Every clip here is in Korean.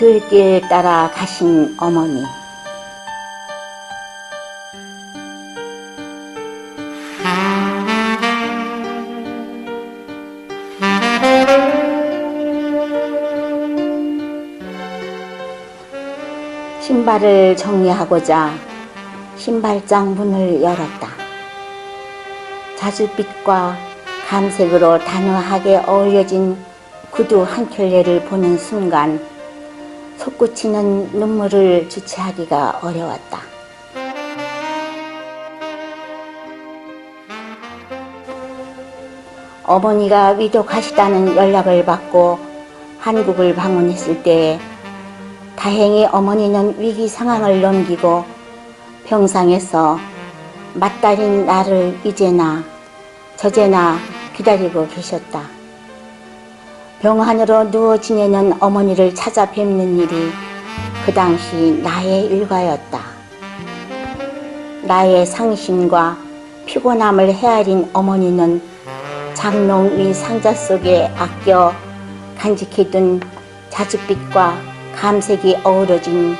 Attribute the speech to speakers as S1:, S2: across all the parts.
S1: 들길 따라 가신 어머니. 신발을 정리하고자 신발장 문을 열었다. 자줏빛과 감색으로 단호하게 어울려진 구두 한 켤레를 보는 순간 솟구치는 눈물을 주체하기가 어려웠다. 어머니가 위독하시다는 연락을 받고 한국을 방문했을 때에 다행히 어머니는 위기 상황을 넘기고 병상에서 맏딸인 나를 이제나 저제나 기다리고 계셨다. 병환으로 누워 지내는 어머니를 찾아 뵙는 일이 그 당시 나의 일과였다. 나의 상심과 피곤함을 헤아린 어머니는 장롱 위 상자 속에 아껴 간직해둔 자줏빛과 감색이 어우러진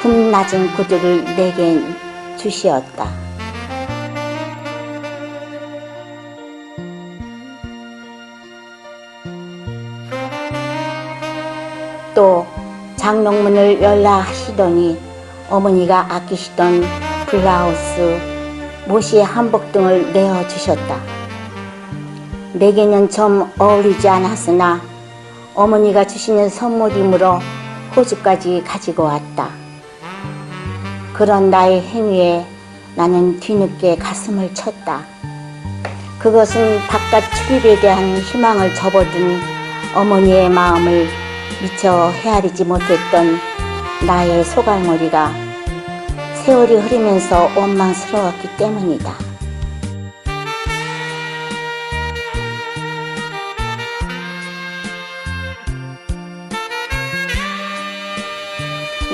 S1: 굽 낮은 구두를 내게 주시었다. 또 장롱문을 열라 하시더니 어머니가 아끼시던 블라우스, 모시의 한복 등을 내어 주셨다. 내게는 좀 어울리지 않았으나 어머니가 주시는 선물이므로 호주까지 가지고 왔다. 그런 나의 행위에 나는 뒤늦게 가슴을 쳤다. 그것은 바깥 출입에 대한 희망을 접어둔 어머니의 마음을 미처 헤아리지 못했던 나의 소갈머리가 세월이 흐르면서 원망스러웠기 때문이다.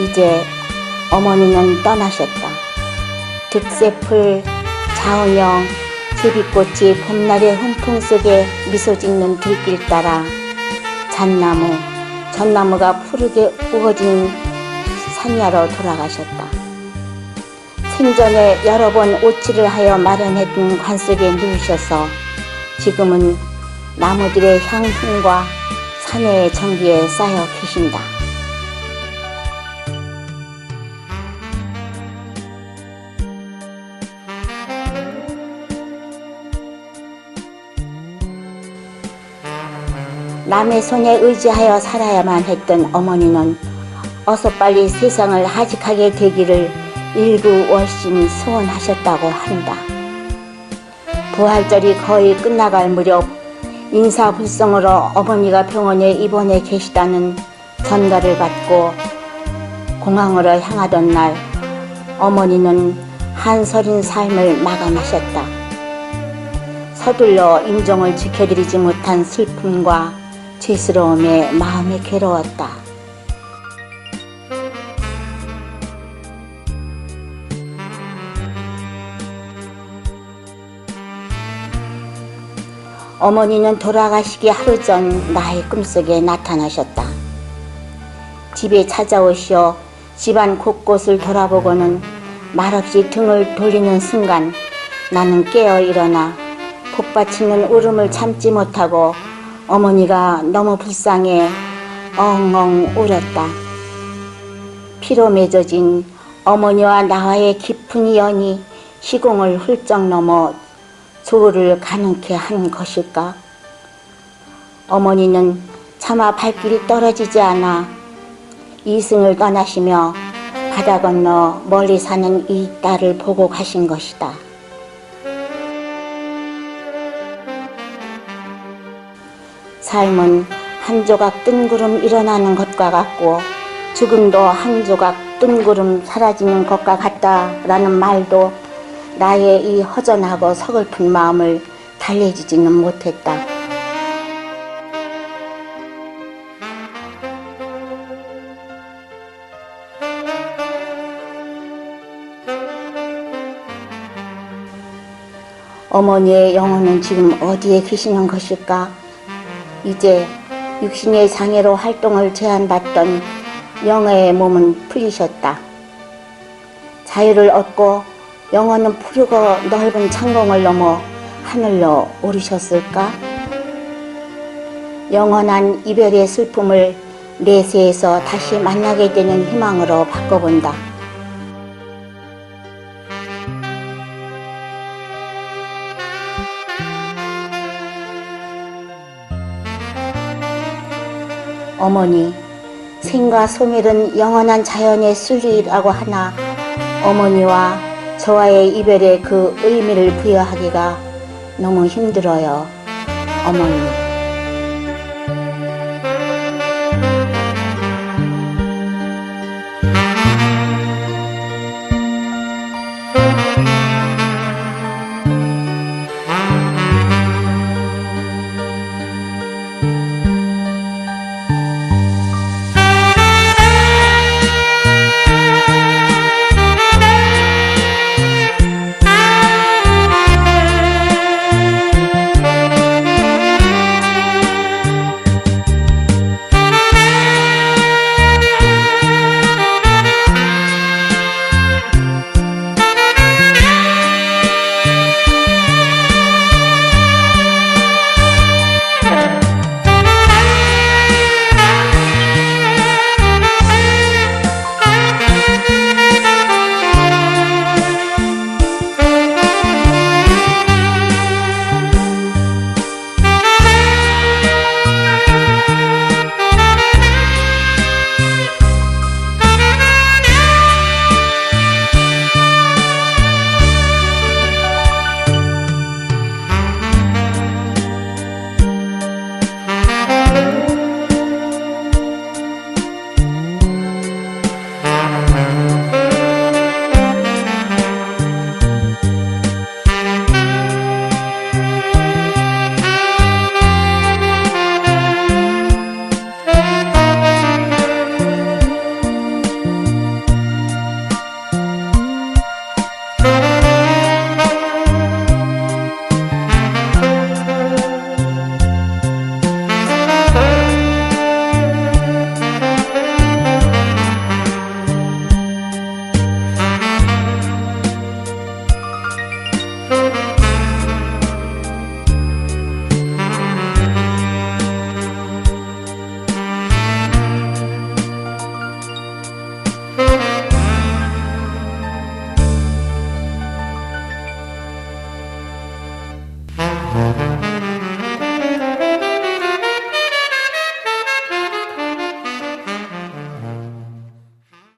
S1: 이제 어머니는 떠나셨다. 득새풀, 자은영, 제비꽃이 봄날의 훈풍 속에 미소 짓는 들길 따라 잣나무, 전나무가 푸르게 우거진 산야로 돌아가셨다. 생전에 여러 번 오치를 하여 마련해둔 관 속에 누우셔서 지금은 나무들의 향훈과 산의 정기에 쌓여 계신다. 남의 손에 의지하여 살아야만 했던 어머니는 어서 빨리 세상을 하직하게 되기를 일구 월심 소원하셨다고 한다. 부활절이 거의 끝나갈 무렵 인사불성으로 어머니가 병원에 입원해 계시다는 전가를 받고 공항으로 향하던 날 어머니는 한서린 삶을 마감하셨다. 서둘러 임종을 지켜드리지 못한 슬픔과 죄스러움에 마음이 괴로웠다. 어머니는 돌아가시기 하루 전 나의 꿈속에 나타나셨다. 집에 찾아오시어 집안 곳곳을 돌아보고는 말없이 등을 돌리는 순간 나는 깨어 일어나 복받치는 울음을 참지 못하고 어머니가 너무 불쌍해 엉엉 울었다. 피로 맺어진 어머니와 나와의 깊은 연이 시공을 훌쩍 넘어 조를 가능케 한 것일까? 어머니는 차마 발길이 떨어지지 않아 이승을 떠나시며 바다 건너 멀리 사는 이 딸을 보고 가신 것이다. 삶은 한 조각 뜬 구름 일어나는 것과 같고 죽음도 한 조각 뜬 구름 사라지는 것과 같다라는 말도 나의 이 허전하고 서글픈 마음을 달래주지는 못했다. 어머니의 영혼은 지금 어디에 계시는 것일까? 이제 육신의 장애로 활동을 제한받던 영어의 몸은 풀리셨다. 자유를 얻고 영어는 푸르고 넓은 창공을 넘어 하늘로 오르셨을까? 영원한 이별의 슬픔을 내세에서 다시 만나게 되는 희망으로 바꿔본다. 어머니, 생과 소멸은 영원한 자연의 순리라고 하나 어머니와 저와의 이별의 그 의미를 부여하기가 너무 힘들어요. 어머니.